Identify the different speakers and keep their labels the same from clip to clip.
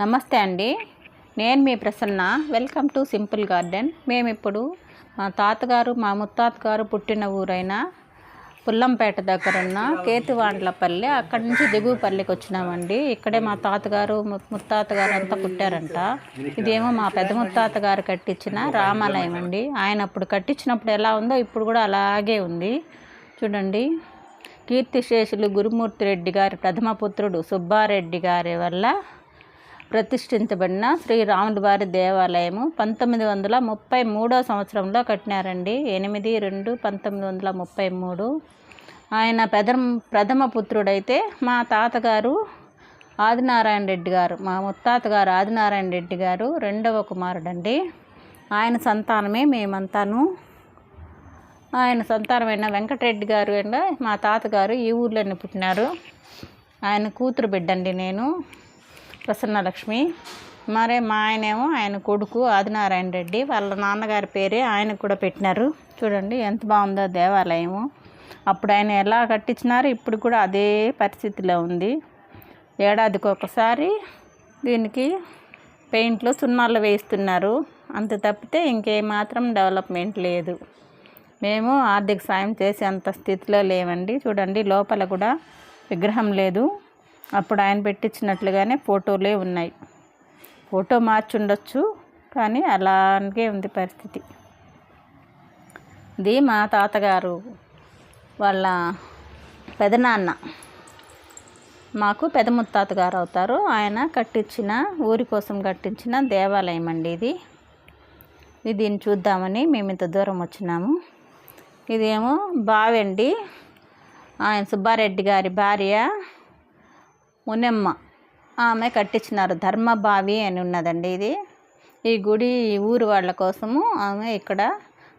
Speaker 1: నమస్తే అండి. నేను మీ Prasanna. Welcome to simple garden. మేము ఇప్పుడు మా తాతగారు మా ముత్తాత గారు పుట్టిన ఊరైన పుల్లంపేట దగ్గర ఉన్న కేతువాండ్లపల్లి. అక్కడి నుంచి దిగువపల్లికి వచ్చినామండి. ఇక్కడే మా తాతగారు ముత్తాత గారు అంతా పుట్టారంట. ఇదేమో మా పెద్ద ముత్తాత గారు కట్టించిన రామాలయం అండి. ఆయన అప్పుడు కట్టించినప్పుడు ఎలా ఉందో ఇప్పుడు కూడా అలాగే ఉంది. చూడండి. కీర్తిశేషులు గురుమూర్తి రెడ్డి గారి ప్రథమ పుత్రుడు సుబ్బారెడ్డి గారి వల్ల ప్రతిష్ఠించబడిన శ్రీరాముడి వారి దేవాలయము పంతొమ్మిది వందల ముప్పై మూడో సంవత్సరంలో కట్టినారండి. ఎనిమిది రెండు పంతొమ్మిది వందల ముప్పై మూడు. ఆయన ప్రథమ ప్రథమ పుత్రుడైతే మా తాతగారు ఆదినారాయణ రెడ్డి గారు. మా ముత్తాత గారు ఆదినారాయణ రెడ్డి గారు రెండవ కుమారుడండి. ఆయన సంతానమే మేమంతాను. ఆయన సంతానమైన వెంకటరెడ్డి గారు అండ్ మా తాతగారు ఈ ఊర్లోనే పుట్టినారు. ఆయన కూతురు బిడ్డండి నేను. ప్రసన్నలక్ష్మి మరే మా ఆయనేమో ఆయన కొడుకు ఆదినారాయణ రెడ్డి. వాళ్ళ నాన్నగారి పేరే ఆయనకు కూడా పెట్టినారు. చూడండి ఎంత బాగుందో దేవాలయము. అప్పుడు ఆయన ఎలా కట్టించినారు ఇప్పుడు కూడా అదే పరిస్థితిలో ఉంది. ఏడాదికి ఒకసారి దీనికి పెయింట్లు సున్నాలు వేయిస్తున్నారు. అంత తప్పితే ఇంకేమాత్రం డెవలప్మెంట్ లేదు. మేము ఆర్థిక సాయం చేసే అంత స్థితిలో లేవండి. చూడండి లోపల కూడా విగ్రహం లేదు. అప్పుడు ఆయన పెట్టించినట్లుగానే ఫోటోలే ఉన్నాయి. ఫోటో మార్చి ఉండొచ్చు కానీ అలాగే ఉంది పరిస్థితి. ఇది మా తాతగారు వాళ్ళ పెదనాన్న. మాకు పెద్ద ముత్తాత గారు అవుతారు ఆయన కట్టించిన ఊరి కోసం కట్టించిన దేవాలయం అండి ఇది. ఇది దీన్ని చూద్దామని మేము ఇంత దూరం వచ్చినాము. ఇదేమో బావి అండి ఆయన సుబ్బారెడ్డి గారి భార్య. మునెమ్మ. ఆమె కట్టించినారు. ధర్మబావి అని ఉన్నదండి ఇది. ఈ గుడి ఈ ఊరు వాళ్ళ కోసము ఆమె ఇక్కడ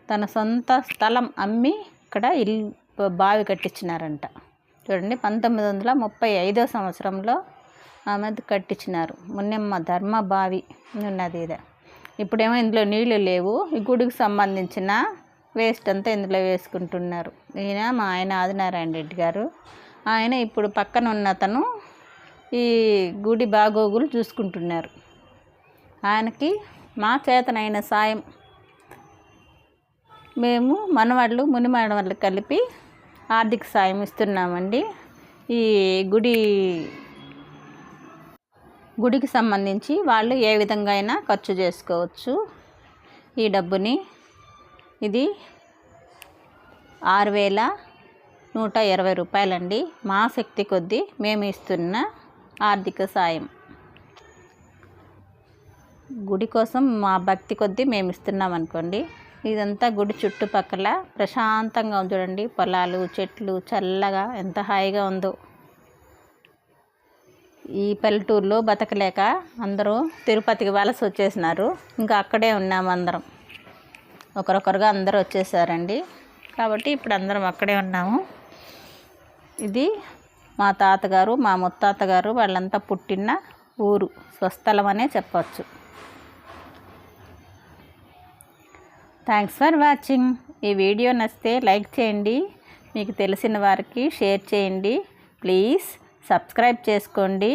Speaker 1: తన సొంత స్థలం అమ్మి ఇక్కడ ఇల్లు బావి కట్టించినారంట. చూడండి పంతొమ్మిది వందల ముప్పై ఐదో సంవత్సరంలో ఆమె కట్టించినారు. మున్నెమ్మ ధర్మబావి ఉన్నది ఇది. ఇప్పుడేమో ఇందులో నీళ్ళు లేవు. ఈ గుడికి సంబంధించిన వేస్ట్ అంతా ఇందులో వేసుకుంటున్నారు. ఈయన మా ఆయన ఆదినారాయణ రెడ్డి గారు. ఆయన ఇప్పుడు పక్కన ఉన్న అతను ఈ గుడి బాగోగులు చూసుకుంటున్నారు. ఆయనకి మా చేతనైన సాయం. మేము మనవాళ్ళు ముని మనవాళ్ళు కలిపి ఆర్థిక సాయం ఇస్తున్నామండి. ఈ గుడి గుడికి సంబంధించి వాళ్ళు ఏ విధంగా అయినా ఖర్చు చేసుకోవచ్చు. ఈ డబ్బుని ఇది ఆరు వేల నూట ఇరవై రూపాయలండి. మా శక్తి కొద్దీ మేము ఇస్తున్న ఆర్థిక సాయం. గుడి కోసం మా భక్తి కొద్దీ మేము ఇస్తున్నాం అనుకోండి. ఇదంతా గుడి చుట్టుపక్కల ప్రశాంతంగా ఉంది చూడండి. పొలాలు చెట్లు చల్లగా ఎంత హాయిగా ఉందో. ఈ పల్లెటూరులో బతకలేక అందరూ తిరుపతికి వలస వచ్చేసినారు. ఇంకా అక్కడే ఉన్నాము అందరం. ఒకరొకరుగా అందరూ వచ్చేసారండి. కాబట్టి ఇప్పుడు అందరం అక్కడే ఉన్నాము. ఇది మా తాతగారు మా ముత్తాత గారు వాళ్ళంతా పుట్టిన ఊరు. స్వస్థలం అనే చెప్పచ్చు. థ్యాంక్స్ ఫర్ వాచింగ్ ఈ వీడియో నచ్చితే లైక్ చేయండి. మీకు తెలిసిన వారికి షేర్ చేయండి. ప్లీజ్ సబ్స్క్రైబ్ చేసుకోండి.